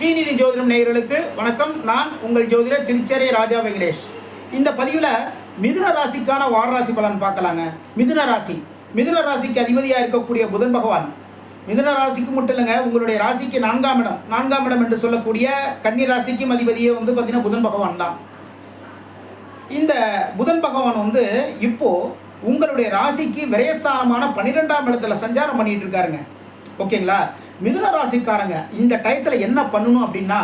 ஸ்ரீநிதி ஜோதிடம் நேயர்களுக்கு வணக்கம். நான் உங்கள் ஜோதிடர் திருச்சேரை ராஜா வெங்கடேஷ். இந்த பதிவில் மிதுன ராசிக்கான வார ராசி பலன் பார்க்கலாங்க. மிதுன ராசி. மிதுன ராசிக்கு அதிபதியாக இருக்கக்கூடிய புதன் பகவான். மிதுன ராசிக்கு மட்டும் இல்லைங்க உங்களுடைய ராசிக்கு நான்காம் இடம். நான்காம் இடம் என்று சொல்லக்கூடிய கன்னி ராசிக்கும் அதிபதியே வந்து பார்த்தீங்கன்னா புதன் பகவான் தான். இந்த புதன் பகவான் வந்து இப்போது உங்களுடைய ராசிக்கு விரயஸ்தானமான பன்னிரெண்டாம் இடத்துல சஞ்சாரம் பண்ணிட்டு இருக்காருங்க. ஓகேங்களா? மிதுன ராசிக்காரங்க இந்த டயத்தில் என்ன பண்ணணும் அப்படின்னா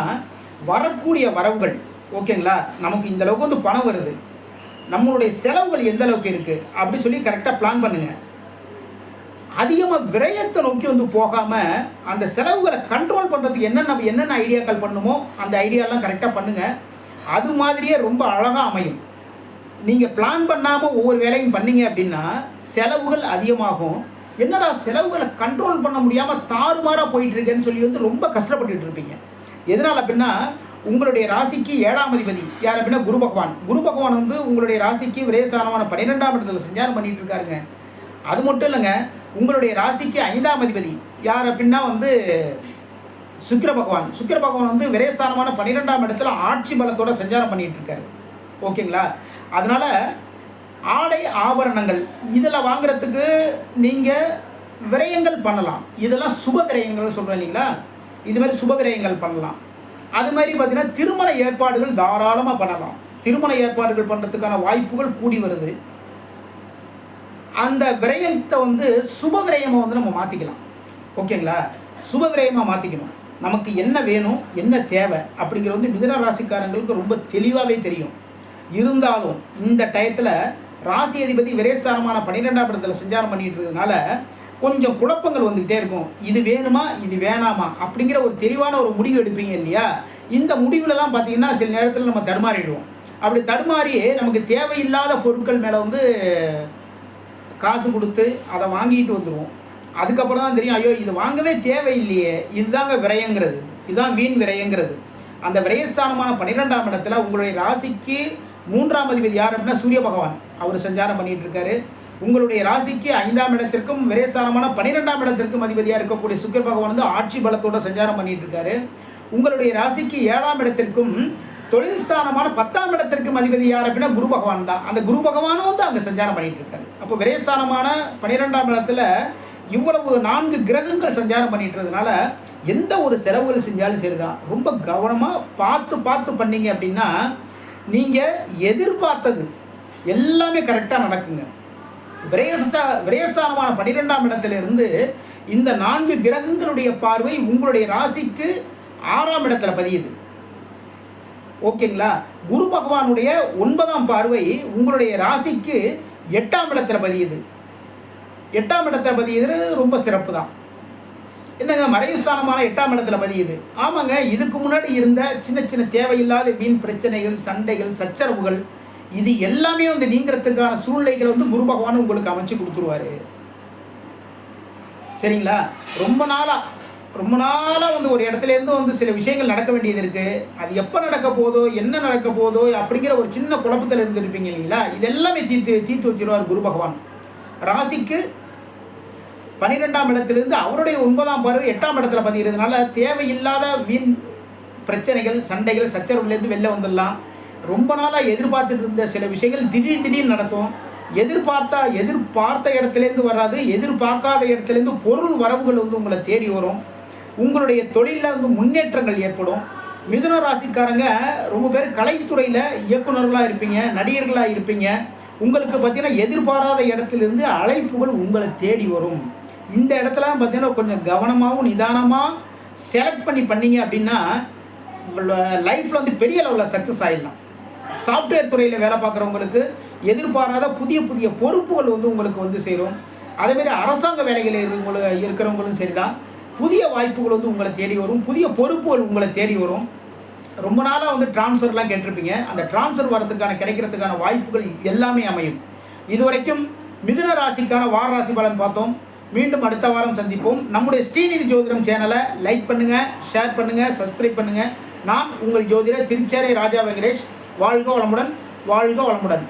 வரக்கூடிய வரவுகள் ஓகேங்களா? நமக்கு இந்த அளவுக்கு வந்து பணம் வருது. நம்மளுடைய செலவுகள் எந்த அளவுக்கு இருக்குது அப்படி சொல்லி கரெக்டாக பிளான் பண்ணுங்க. அதிகமாக விரயத்தை நோக்கி வந்து போகாமல் அந்த செலவுகளை கண்ட்ரோல் பண்ணுறதுக்கு என்னென்ன என்னென்ன ஐடியாக்கள் பண்ணுமோ அந்த ஐடியாலாம் கரெக்டாக பண்ணுங்கள் அது மாதிரியே ரொம்ப அழகாக அமையும். நீங்கள் பிளான் பண்ணாமல் ஒவ்வொரு வேலையும் பண்ணீங்க அப்படின்னா செலவுகள் அதிகமாகும். என்னடா செலவுகளை கண்ட்ரோல் பண்ண முடியாமல் தாறுமாறாக போயிட்டு இருக்கேன்னு சொல்லி வந்து ரொம்ப கஷ்டப்பட்டுட்டு இருப்பீங்க. எதனால் அப்படின்னா உங்களுடைய ராசிக்கு ஏழாம் அதிபதி. யார் அப்படின்னா குரு பகவான். குரு பகவான் வந்து உங்களுடைய ராசிக்கு விரேசானமான பன்னிரெண்டாம் இடத்துல சஞ்சாரம் பண்ணிட்டு இருக்காருங்க. அது மட்டும் இல்லைங்க உங்களுடைய ராசிக்கு ஐந்தாம் அதிபதி. யார் அப்படின்னா வந்து சுக்கிர பகவான். சுக்கிர பகவான் வந்து விரேசானமான பன்னிரெண்டாம் இடத்துல ஆட்சி பலத்தோட சஞ்சாரம் பண்ணிட்டு இருக்காரு. ஓகேங்களா? அதனால ஆடை ஆபரணங்கள் இதில் வாங்குறதுக்கு நீங்கள் விரயங்கள் பண்ணலாம். இதெல்லாம் சுப விரயங்கள் சொல்கிறேன் இல்லைங்களா? இது மாதிரி சுப விரயங்கள் பண்ணலாம். அது மாதிரி பார்த்திங்கன்னா திருமண ஏற்பாடுகள் தாராளமாக பண்ணலாம். திருமண ஏற்பாடுகள் பண்ணுறதுக்கான வாய்ப்புகள் கூடி வருது. அந்த விரயத்தை வந்து சுப விரயமாக வந்து நம்ம மாற்றிக்கலாம் ஓகேங்களா? சுப விரயமாக மாற்றிக்கணும் நமக்கு என்ன வேணும் என்ன தேவை அப்படிங்கிறது வந்து மிதன ராசிக்காரங்களுக்கு ரொம்ப தெளிவாகவே தெரியும். இருந்தாலும் இந்த டயத்தில் ராசி அதிபதி விரயஸ்தானமான பன்னிரெண்டாம் இடத்துல சஞ்சாரம் பண்ணிட்டு இருக்கிறதுனால கொஞ்சம் குழப்பங்கள் வந்துக்கிட்டே இருக்கும். இது வேணுமா? இது வேணாமா? அப்படிங்கிற ஒரு தெளிவான ஒரு முடிவு எடுப்பீங்க இல்லையா? இந்த முடிவில் தான் பார்த்தீங்கன்னா சில நேரத்தில் நம்ம தடுமாறிடுவோம். அப்படி தடுமாறி நமக்கு தேவையில்லாத பொருட்கள் மேலே வந்து காசு கொடுத்து அதை வாங்கிட்டு வந்துடுவோம் அதுக்கப்புறம் தான் தெரியும் ஐயோ இது வாங்கவே தேவையில்லையே. இதுதாங்க விரயங்கிறது. இதுதான் வீண் விரயங்கிறது. அந்த விரயஸ்தானமான பன்னிரெண்டாம் இடத்துல உங்களுடைய ராசிக்கு மூன்றாம் அதிபதி யார் அப்படின்னா சூரிய பகவான். அவர் சஞ்சாரம் பண்ணிட்டு இருக்காரு உங்களுடைய ராசிக்கு ஐந்தாம் இடத்திற்கும் விரைசாரமான பன்னிரெண்டாம் இடத்திற்கும் அதிபதியாக இருக்கக்கூடிய சுக்கர் பகவான் வந்து ஆட்சி பலத்தோட சஞ்சாரம் பண்ணிட்டு இருக்காரு உங்களுடைய ராசிக்கு ஏழாம் இடத்திற்கும் தொழில் ஸ்தானமான பத்தாம் இடத்திற்கும் அதிபதி யார் அப்படின்னா குரு பகவான் தான். அந்த குரு பகவானும் வந்து அங்கே சஞ்சாரம் பண்ணிட்டு இருக்காரு அப்போ விரைஸ்தானமான பன்னிரெண்டாம் இடத்துல இவ்வளவு நான்கு கிரகங்கள் சஞ்சாரம் பண்ணிட்டுறதுனால இருக்கிறதுனால எந்த ஒரு செலவுகள் செஞ்சாலும் சரிதான். ரொம்ப கவனமாக பார்த்து பார்த்து பண்ணீங்க அப்படின்னா நீங்கள் எதிர்பார்த்தது எல்லாமே கரெக்டாக நடக்குங்க. விரயஸ்தா விரயஸ்தானமான பன்னிரெண்டாம் இடத்திலிருந்து இந்த நான்கு கிரகங்களுடைய பார்வை உங்களுடைய ராசிக்கு ஆறாம் இடத்துல பதியுது. ஓகேங்களா? குரு பகவானுடைய ஒன்பதாம் பார்வை உங்களுடைய ராசிக்கு எட்டாம் இடத்துல பதியுது. எட்டாம் இடத்துல பதியுது ரொம்ப சிறப்பு தான் என்னங்க மறைஸ்தானமான எட்டாம் இடத்துல பதியுது. ஆமாங்க இதுக்கு முன்னாடி இருந்த சின்ன சின்ன தேவையில்லாத வீண் பிரச்சனைகள் சண்டைகள் சச்சரவுகள் இது எல்லாமே வந்து நீங்கிறதுக்கான சூழ்நிலைகளை வந்து குரு பகவான் உங்களுக்கு அமைச்சு கொடுத்துருவாரு. சரிங்களா? ரொம்ப நாளாக ரொம்ப நாளாக வந்து ஒரு இடத்துலேருந்து வந்து சில விஷயங்கள் நடக்க வேண்டியது இருக்குது அது எப்போ நடக்க போதோ என்ன நடக்க போதோ அப்படிங்கிற ஒரு சின்ன குழப்பத்தில் இருந்திருப்பீங்க இல்லைங்களா? இதெல்லாமே தீர்த்து தீர்த்து வச்சிருவார் குரு பகவான். ராசிக்கு பன்னிரெண்டாம் இடத்திலிருந்து அவருடைய ஒன்பதாம் பார்வை எட்டாம் இடத்துல பதிகிறதுனால தேவையில்லாத வீண் பிரச்சனைகள் சண்டைகள் சச்சரவுலேருந்து வெளில வந்துடலாம். ரொம்ப நாளாக எதிர்பார்த்துட்டு இருந்த சில விஷயங்கள் திடீர் திடீர்னு நடக்கும். எதிர்பார்த்தா எதிர்பார்த்த இடத்துலேருந்து வராது எதிர்பார்க்காத இடத்துலேருந்து பொருள் வரவுகள் வந்து உங்களை தேடி வரும். உங்களுடைய தொழிலில் வந்து முன்னேற்றங்கள் ஏற்படும். மிதுன ராசிக்காரங்க ரொம்ப பேர் கலைத்துறையில் இயக்குநர்களாக இருப்பீங்க நடிகர்களாக இருப்பீங்க. உங்களுக்கு பார்த்தீங்கன்னா எதிர்பாராத இடத்துலேருந்து அழைப்புகள் உங்களை தேடி வரும். இந்த இடத்துல பார்த்தீங்கன்னா கொஞ்சம் கவனமாகவும் நிதானமாக செலக்ட் பண்ணி பண்ணீங்க அப்படின்னா லைஃப்பில் வந்து பெரிய லெவலில் சக்ஸஸ் ஆகிடலாம் சாஃப்ட்வேர் துறையில் வேலை பார்க்குறவங்களுக்கு எதிர்பாராத புதிய புதிய பொறுப்புகள் வந்து உங்களுக்கு வந்து சேரும். அதேமாரி அரசாங்க வேலைகளில் இருக்கிறவங்களும் இருக்கிறவங்களும் சரிதான். புதிய வாய்ப்புகள் வந்து உங்களை தேடி வரும். புதிய பொறுப்புகள் உங்களை தேடி வரும். ரொம்ப நாளாக வந்து டிரான்ஸ்ஃபர்லாம் கேட்டிருப்பீங்க. அந்த டிரான்ஸ்ஃபர் வரதுக்கான கிடைக்கிறதுக்கான வாய்ப்புகள் எல்லாமே அமையும். இதுவரைக்கும் மிதுன ராசிக்கான வார ராசி பலன் பார்த்தோம். மீண்டும் அடுத்த வாரம் சந்திப்போம். நம்முடைய ஸ்ரீநிதி ஜோதிடம் சேனலை லைக் பண்ணுங்கள் ஷேர் பண்ணுங்கள் சப்ஸ்கிரைப் பண்ணுங்கள் நான் உங்கள் ஜோதிடர் திருச்சேரை ராஜா வெங்கடேஷ். வாழ்க வளமுடன் வாழ்க வளமுடன்.